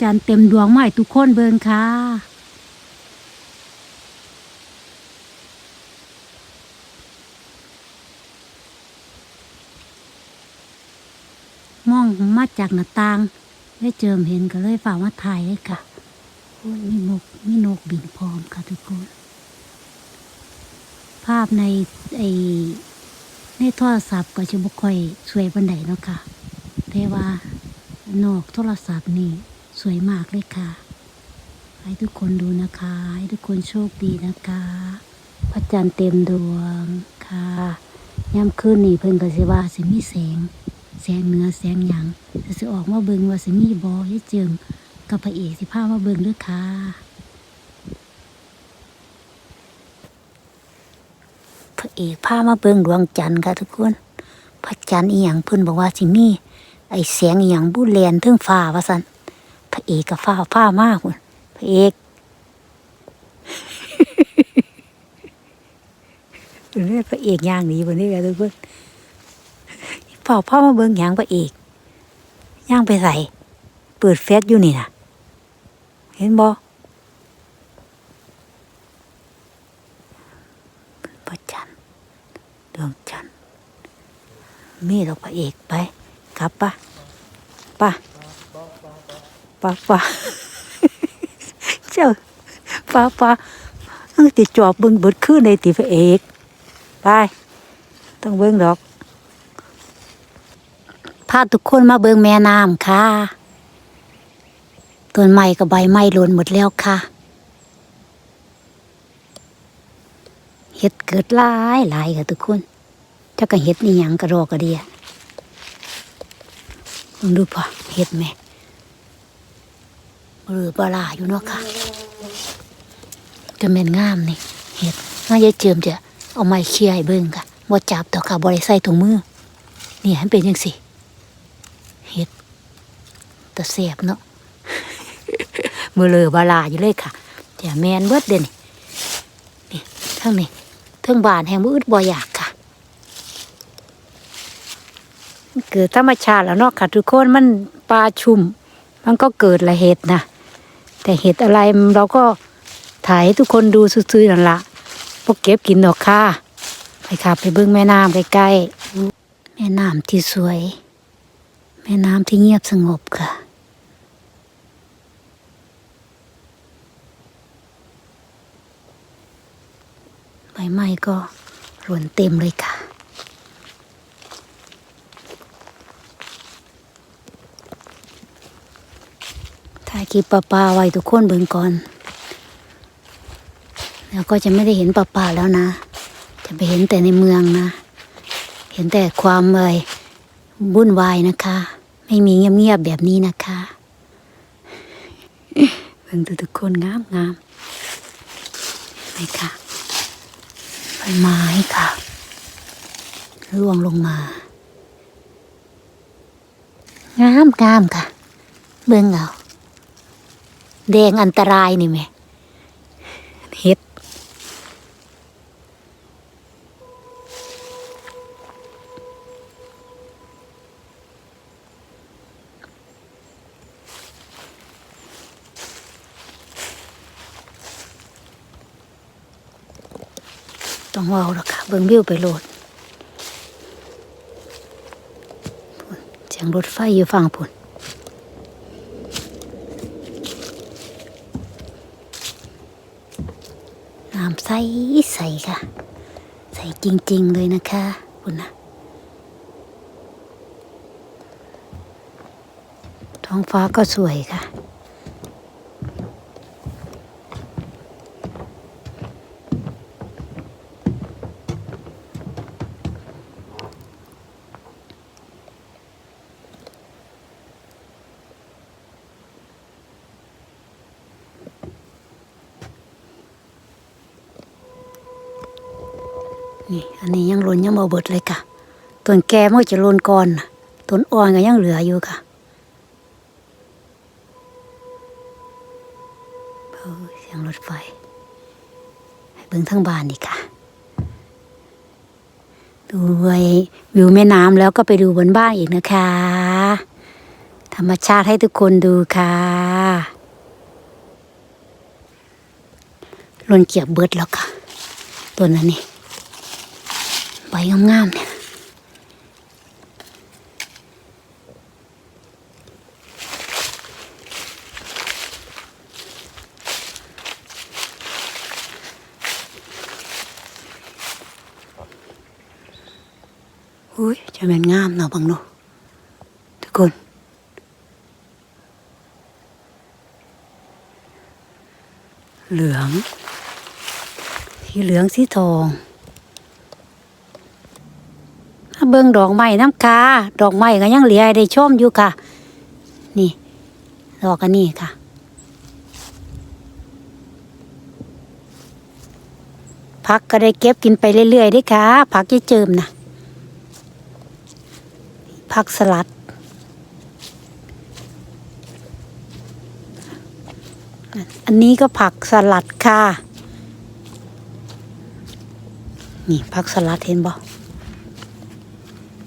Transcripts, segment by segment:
จันเต็มดวงใหม่ทุกคนเบิงค่ะ มองมาจากหน้าต่างได้เจิมเห็นก็เลยฝากมาถ่ายเลยค่ะโอ้ยมีนกมีนกบินพร้อมค่ะทุกคน ภาพในไอในโทรศัพท์ก็จะบ่ค่อยสวยบันไดเนาะค่ะแต่ว่านอกโทรศัพท์นี่ สวยมากเลยค่ะ ให้ทุกคนดูนะคะ ให้ทุกคนโชคดีนะคะ พระจันทร์เต็มดวงค่ะยามคืนนี่เพิ่นก็สิว่าสิมีแสง แสงเหนือแสงหยังแต่สิออกมาเบิ่งว่าสิมีบ่ให้เจิมกับพระเอกสิพามาเบิ่งด้วยค่ะพระเอกพามาเบิ่งดวงจันทร์ค่ะทุกคน พระจันทร์อีหยังเพิ่นบอกว่าสิมีไอแสงอีหยังบูแลนทึงฟ้าว่าซั่น พระเอกก็ฟ้าฟ้ามากพุ่นพระเอกเรียพระเอกย่างนีบนนี้กันทุกคนเฝ้าพ่อมาเบิ่งหยังพระเอกย่างไปใส่เปิดเฟซอยู่นี่นะเห็นบ่พระจันทร์ดวงจันทร์มีดอกพระเอกไปกลับปะ ปะปะเจ้าปะปะเออติดจอบเบิ่งบิดขึ้นในติพระเอกไปต้องเบิ่งดอกพาทุกคนมาเบิ่งแม่น้ำค่ะต้นไม้กับใบไม้ล่นหมดแล้วค่ะเห็ดเกิดหลายหลายค่ะทุกคนเจ้าก็เห็ดนี่ยังกระรอกกระเดียลองดูพอเห็ดไหม หรือปลาอยู่เนาะค่ะจะเป็นงามนี่เห็ดน่ายายเจิมจะเอาไม้เคี่ยให้เบิ่งค่ะบ่จับต่อค่ะบ่ได้ใส่ถุงมือนี่ให้มันเป็นจังสิเห็ดแตะแสบเนาะมือเลอบาลาอยู่เลยค่ะจะแมนเบิดเด่นนี่ทั้งนี้ทั้งบานแห่งมืออึดบ่อยากค่ะเกิดธรรมชาติแล้วเนาะค่ะทุกคนมันปลาชุ่มมันก็เกิดละเห็ดนะ แต่เห็ดอะไรเราก็ถ่ายให้ทุกคนดูซื่อๆนั่นละพวกเก็บกินดอกค่ะ ไปค่ะไปเบิ่งแม่น้ำใกล้ๆแม่น้ำที่สวย แม่น้ำที่เงียบสงบค่ะใบไม้ก็หล่นเต็มเลยค่ะ ถ่ายคลิปปลาปลาไว้ทุกคนเบิ่งก่อน แล้วก็จะไม่ได้เห็นปลาปลาแล้วนะ จะไปเห็นแต่ในเมืองนะ เห็นแต่ความเอ่ยวุ่นวายนะคะ ไม่มีเงียบๆแบบนี้นะคะเบิ่งทุกคนงามงามไปค่ะใบไม้ค่ะร่วงลงมางามงามค่ะ เบิ่งเอา แดงอันตรายนี่แหม่เห็ดต้องเว้าหรอกค่ะเบิ่งวิวไปโหลดเสียงรถไฟอยู่ฝั่งพุ่นน้ำ ใสใสค่ะ ใสจริง ๆ เลยนะคะคุณนะท้องฟ้าก็สวยค่ะ นี่อันนี้ยังหล่นยังเบาเบิดเลยค่ะต้นแก่มันจะหล่นก่อนต้นอ่อนก็ยังเหลืออยู่ค่ะเสียงรถไฟให้เบิ่งทั้งบ้านนี่ค่ะ ดูวิวแม่น้ำแล้วก็ไปดูบนบ้านอีกนะคะ ธรรมชาติให้ทุกคนดูค่ะล้นเกียบเบิดแล้วค่ะ ตัวนั้นนี่ ใบงามๆเนี่ยอุ้ยจะเป็นงามเนาะบังเนาะทุกคนเหลืองสีเหลืองสีทอง เบิ่งดอกไม้น้ำกาดอกไม้ก็ยังเหลือได้ชมอยู่ค่ะ นี่ดอกอันนี้ค่ะผักก็ได้เก็บกินไปเรื่อยๆด้วยค่ะผักยี่เจิมนะผักสลัดอันนี้ก็ผักสลัดค่ะ นี่ผักสลัดเห็นบ่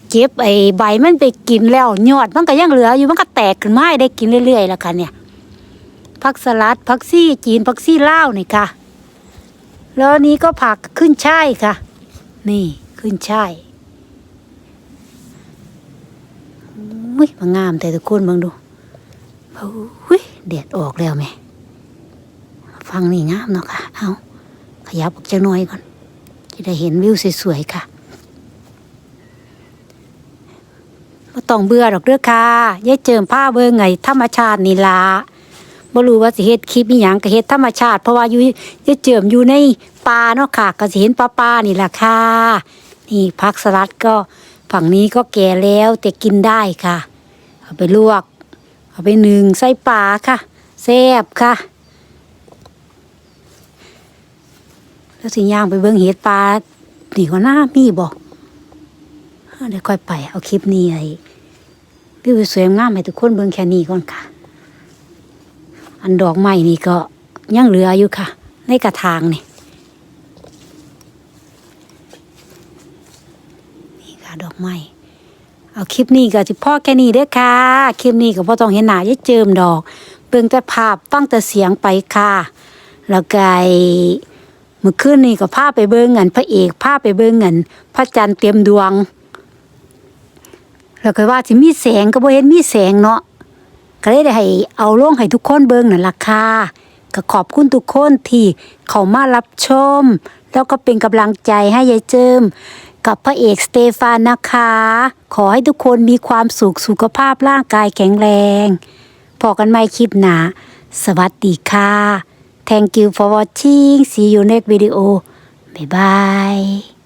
เก็บไอ้ใบมันไปกินแล้วยอดมันก็ยังเหลืออยู่มันก็แตกขึ้นมาให้ได้กินเรื่อยๆแล้วค่ะเนี่ยผักสลัดผักซี่จีนผักซี่ลานี่ค่ะ แล้วนี้ก็ผักขึ้นช่ายค่ะ นี่ขึ้นช่ายอุ้ยมันงามแต่ทุกคนเบังดูอุ้ยแดดออกแล้วแม่ฟังนี่งามเนาะค่ะ เอาขยับออกจากหน่อยก่อนจะได้เห็นวิวสวยๆค่ะ บ่ต้องเบื่อดอกเด้อค่ะยายเจิมผ้าเบิ่งไงธรรมชาตินี่ล่ะบ่รู้ว่าสิเฮ็ดคลิปอีหยังก็เฮ็ดธรรมชาติ เพราะว่าอยู่ยายเจิมอยู่ในป่าเนาะค่ะก็สิเห็นป่าๆนี่ล่ะค่ะ นี่ผักสลัดก็ฝั่งนี้ก็แก่แล้วแต่กินได้ค่ะ เอาไปลวก เอาไปนึ่งใส่ปลาค่ะแซ่บค่ะ แล้วสิย่างไปเบิ่งเห็ดปลาดีกว่าหน้ามีบอกเดี๋ยวค่อยไปเอาคลิปนี้ไอ้ วิวสวยงามให้ทุกคนเบิ่งแค่นี้ก่อนค่ะ อันดอกไม้นี่ก็ยังเหลืออยู่ค่ะ ในกระถางนี่นี่ค่ะดอกไม้เอาคลิปนี้ก็สิพ่อแค่นี้เด้อค่ะ คลิปนี้ก็บ่ต้องเห็นหน้ายายเจิมดอก เบิ่งแต่ภาพฟังแต่เสียงไปค่ะ แล้วก็ไอ้เมื่อคืนนี้ก็พาไปเบิ่งเงินพระเอกพาไปเบิ่งเงินพระจันทร์เต็มดวง แล้วก็ว่าสิมีแสงก็บ่เห็นมีแสงเนาะก็เลยได้ให้เอาลงให้ทุกคนเบิ่งนั่นล่ะค่ะก็ขอบคุณทุกคนที่เข้ามารับชม แล้วก็เป็นกำลังใจให้ยายเจิมกับพระเอกสเตฟานนะคะ ขอให้ทุกคนมีความสุขสุขภาพร่างกายแข็งแรงพอกันใหม่คลิปหน้าสวัสดีค่ะ Thank you for watching see you next video บ๊ายบาย